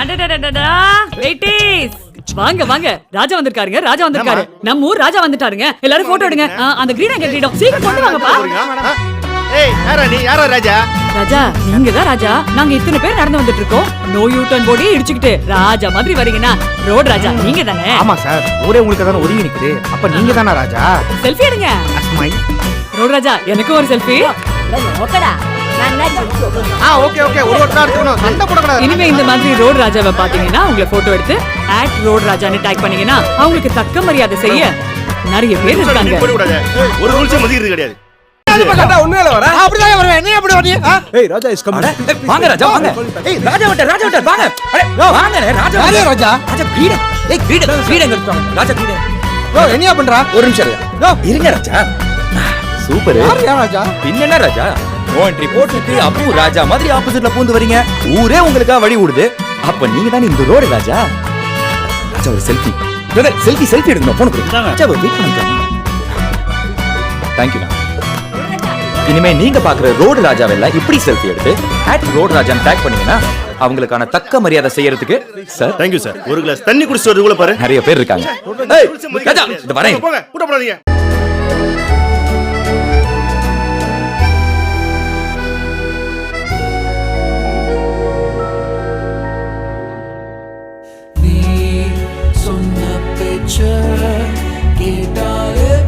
அடடடடடா வெயிட்டீஸ் வாங்க வாங்க. ராஜா வந்திருக்காருங்க ராஜா வந்திருக்காரு. நம்ம ஊர் ராஜா வந்துட்டாருங்க. எல்லாரும் போட்டோ எடுங்க. ஆ, அந்த கிரீடம் எங்க கிரீடம் சீக்கிரம் கொண்டு வாங்கப்பா? ஏய் யாரா நீ? யாரா ராஜா? ராஜா நீங்க தான் ராஜா. நாங்க இத்தனை பேர் நடந்து வந்துட்டு இருக்கோம் நோ யூ டர்ன் போடி இடிச்சுக்கிட்டு ராஜா மாதிரி வரீங்கன்னா ரோட் ராஜா நீங்க தானே? ஆமா சார். ஊரே உங்களுக்கு தானே ஒதுங்கி நிக்குது. அப்ப நீங்க தானே ராஜா? செல்ஃபி எடுங்க. ரோட் ராஜா எனக்கும் ஒரு செல்ஃபி ஆ ஓகே ஓகே ஒரு ஒருத்தா எடுத்துக்கணும். சண்டை போடக்கூடாது. இனிமே இந்த மாதிரி ரோட் ராஜாவை பாத்தீங்கன்னா உங்களை போட்டோ எடுத்து ஆட் ரோட் ராஜான்னு டேக் பண்ணீங்கன்னா அவங்களுக்கு தக்க மரியாதை செய்ய நிறைய பேர் இருக்காங்க. ஒரு ரூல்ஸே மதிக்கிறது கிடையாது. என்னையா பண்றா? ஒரு நிமிஷம் இருங்க. ராஜா. சூப்பர். ராஜா? பின்னென்ன ராஜா. என்ட்ரி போட்டுட்டு அப்பு ராஜா மாதிரி ஆப்போசிட்ல பூந்து வரீங்க. ஊரே உங்களுக்கா வழி விடுது அப்ப நீங்க தானே இந்த ரோடு ராஜா? ராஜா ஒரு செல்ஃபி பிரதர் செல்ஃபி செல்ஃபி எடுக்கணும் போன் கொடுங்க. ராஜா ஒரு வெயிட் பண்ணுங்க. தேங்க்யூ இனிமே நீங்க பாக்குற ரோடு ராஜாவெல்லாம் இப்படி செல்ஃபி எடுத்து அட் ரோடு ராஜான்னு டேக் பண்ணீங்கன்னா அவங்களுக்கான தக்க மரியாதை செய்யறதுக்கு சார் தேங்க்யூ சார் ஒரு கிளாஸ் தண்ணி குடிச்சிட்டு வரதுக்குள்ள பாரு. நிறைய பேர் இருக்காங்க. ஏய், ராஜா இந்த வரேன். போங்க கூட்ட guitar